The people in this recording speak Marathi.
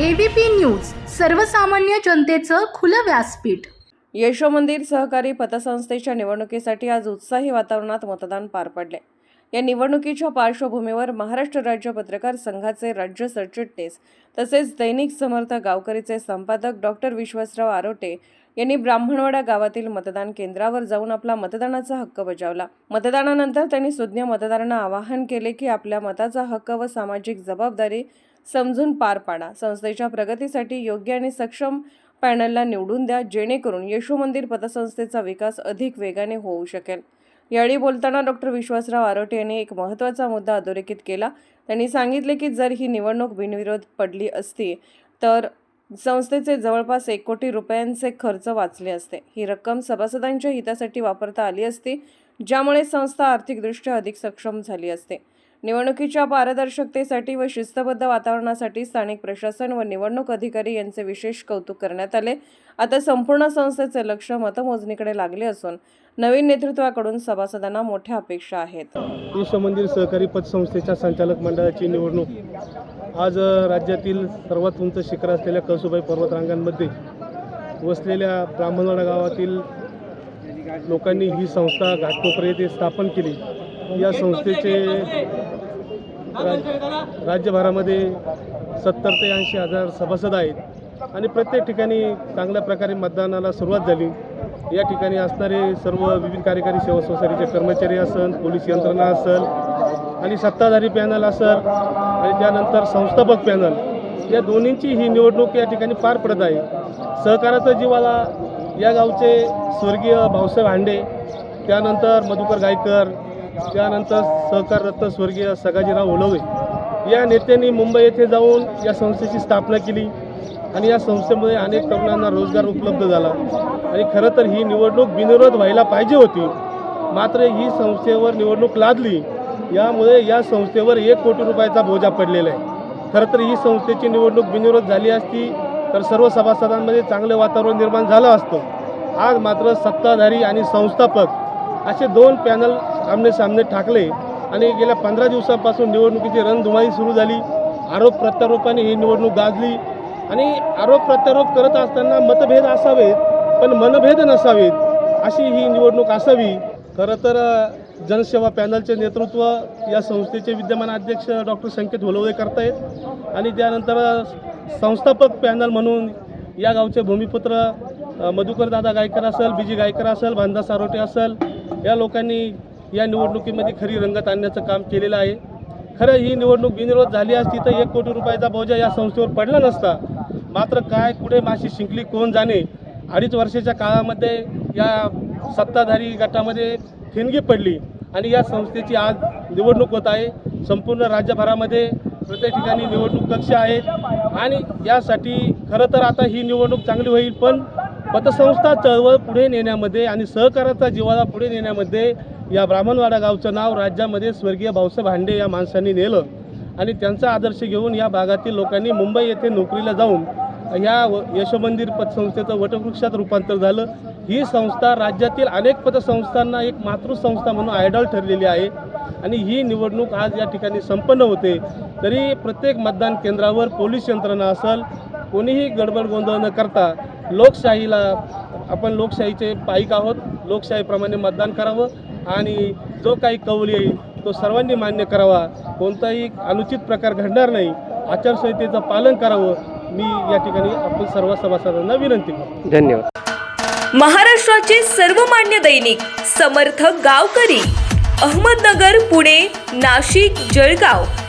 एबीपी न्यूज सर्वसामान्य जनतेचं खुलं व्यासपीठ. यशो मंदिर सहकारी पतसंस्थेच्या निवडणुकीसाठी आज उत्साही वातावरणात मतदान पार पडले. या निवडणुकीच्या पार्श्वभूमीवर महाराष्ट्र राज्य पत्रकार संघाचे राज्य सरचिटणीस तसेच दैनिक समर्थ गावकरीचे संपादक डॉक्टर विश्वासराव आरोटे यांनी ब्राह्मणवाडा गावातील मतदान केंद्रावर जाऊन आपला मतदानाचा हक्क बजावला. मतदानानंतर त्यांनी सुज्ञ मतदारांना आवाहन केले की आपल्या मताचा हक्क व सामाजिक जबाबदारी समजून पार पाडा. संस्थेच्या प्रगतीसाठी योग्य आणि सक्षम पॅनलला निवडून द्या जेणेकरून येशू मंदिर पतसंस्थेचा विकास अधिक वेगाने होऊ शकेल. यावेळी बोलताना डॉक्टर विश्वासराव आरोटे यांनी एक महत्त्वाचा मुद्दा अधोरेखित केला. त्यांनी सांगितले की जर ही निवडणूक बिनविरोध पडली असती तर संस्थेचे जवळपास एक कोटी रुपयांचे खर्च वाचले असते. ही रक्कम सभासदांच्या हितासाठी वापरता आली असती ज्यामुळे संस्था आर्थिकदृष्ट्या अधिक सक्षम झाली असते. निवडणुकीच्या पारदर्शकतेसाठी व शिस्तबद्ध वातावरणासाठी स्थानिक प्रशासन व निवडणूक अधिकारी यांचे विशेष कौतुक करण्यात आले. आता संपूर्ण संस्थेचे लक्ष मतमोजणीकडे लागले असून नवीन नेतृत्वाकडून सभासदांना मोठ्या अपेक्षा आहेत. विश्व मंदिर सहकारी पतसंस्थेच्या संचालक मंडळाची निवडणूक आज राज्यातील सर्वात उंच शिखर असलेल्या कळसुबाई पर्वतरांगांमध्ये वसलेल्या ब्राह्मणवाडा गावातील लोकांनी ही संस्था घाटकोपरे येथे स्थापन केली. या संस्थेचे राज राज्यभरामध्ये सत्तर ते ऐंशी हजार सभासद आहेत आणि प्रत्येक ठिकाणी चांगल्या प्रकारे मतदानाला सुरुवात झाली. या ठिकाणी असणारे सर्व विविध कार्यकारी सेवा सोसायटीचे कर्मचारी असन पोलीस यंत्रणा असेल आणि सत्ताधारी पॅनल असेल आणि त्यानंतर संस्थापक पॅनल. या दोन्हींची ही निवडणूक या ठिकाणी पार पडत आहे. सहकाराचा जीवाला या गावचे स्वर्गीय भाऊसाहेब हांडे त्यानंतर मधुकर गायकर त्यानंतर सहकार रत्न स्वर्गीय सगाजीराव ओलवे या नेत्यांनी मुंबई येथे जाऊन या संस्थेची स्थापना केली आणि या संस्थेमध्ये अनेक तरुणांना रोजगार उपलब्ध झाला. आणि खरं तर ही निवडणूक बिनविरोध व्हायला पाहिजे होती. मात्र ही संस्थेवर निवडणूक लादली. यामुळे या संस्थेवर एक कोटी रुपयाचा बोजा पडलेला आहे. खरं तर ही संस्थेची निवडणूक बिनविरोध झाली असती तर सर्व सभासदांमध्ये चांगलं वातावरण निर्माण झालं असतं. आज मात्र सत्ताधारी आणि संस्थापक असे दोन पॅनल आमने सामने ठाकले आणि गेल्या पंधरा दिवसापासून निवडणुकीची रणधुमाई सुरू झाली. आरोप प्रत्यारोपाने ही निवडणूक गाजली. आणि आरोप प्रत्यारोप करत असताना मतभेद असावेत पण मनभेद नसावेत अशी ही निवडणूक असावी. खरं तर जनसेवा पॅनलचे नेतृत्व या संस्थेचे विद्यमान अध्यक्ष डॉक्टर संकेत होलवळे करतायत. आणि त्यानंतर संस्थापक पॅनल म्हणून या गावचे भूमिपुत्र मधुकरदादा गायकर असेल बीजी गायकर असेल भांदा सारोटे असेल या लोकांनी या निवडणुकीमध्ये खरी रंगत आणण्याचं काम केलेलं आहे. खरं ही निवडणूक बिनविरोध झाली असती तर एक कोटी रुपयाचा बोजा या संस्थेवर पडला नसता. मात्र काय कुठे माशी शिंकली कोण जाणे? अडीच वर्षाच्या काळामध्ये या सत्ताधारी गटामध्ये ठिणगी पडली आणि या संस्थेची आज निवडणूक होत आहे. संपूर्ण राज्यभरामध्ये प्रत्येक ठिकाणी निवडणूक कक्ष आहेत आणि यासाठी खरं तर आता ही निवडणूक चांगली होईल पण पतसंस्था चळवळ पुढे नेण्यामध्ये आणि सहकाराचा जीवाला पुढे नेण्यामध्ये या ब्राह्मणवाडा गावचं नाव राज्यामध्ये स्वर्गीय भाऊसाहेब हांडे या माणसांनी नेलं. आणि त्यांचा आदर्श घेऊन या भागातील लोकांनी मुंबई येथे नोकरीला जाऊन ह्या व- यशोमंदिर पतसंस्थेचं वटवृक्षात रूपांतर झालं. ही संस्था राज्यातील अनेक पतसंस्थांना एक मातृसंस्था म्हणून आयडॉल ठरलेली आहे. आणि ही निवडणूक आज या ठिकाणी संपन्न होते. तरी प्रत्येक मतदान केंद्रावर पोलीस यंत्रणा असेल कोणीही गडबड गोंधळ न करता लोकशाहीला आपण लोकशाहीचे पाईक आहोत. लोकशाहीप्रमाणे मतदान करावं. आणि जो काही कौल येईल तो सर्वांनी मान्य करावा. कोणताही अनुचित प्रकार घडणार नाही. आचारसंहितेचं पालन करावं. मी या ठिकाणी आपण सर्व सभासदांना विनंती करतो. धन्यवाद. महाराष्ट्राचे सर्वमान्य दैनिक समर्थ गावकरी अहमदनगर पुणे नाशिक जळगाव.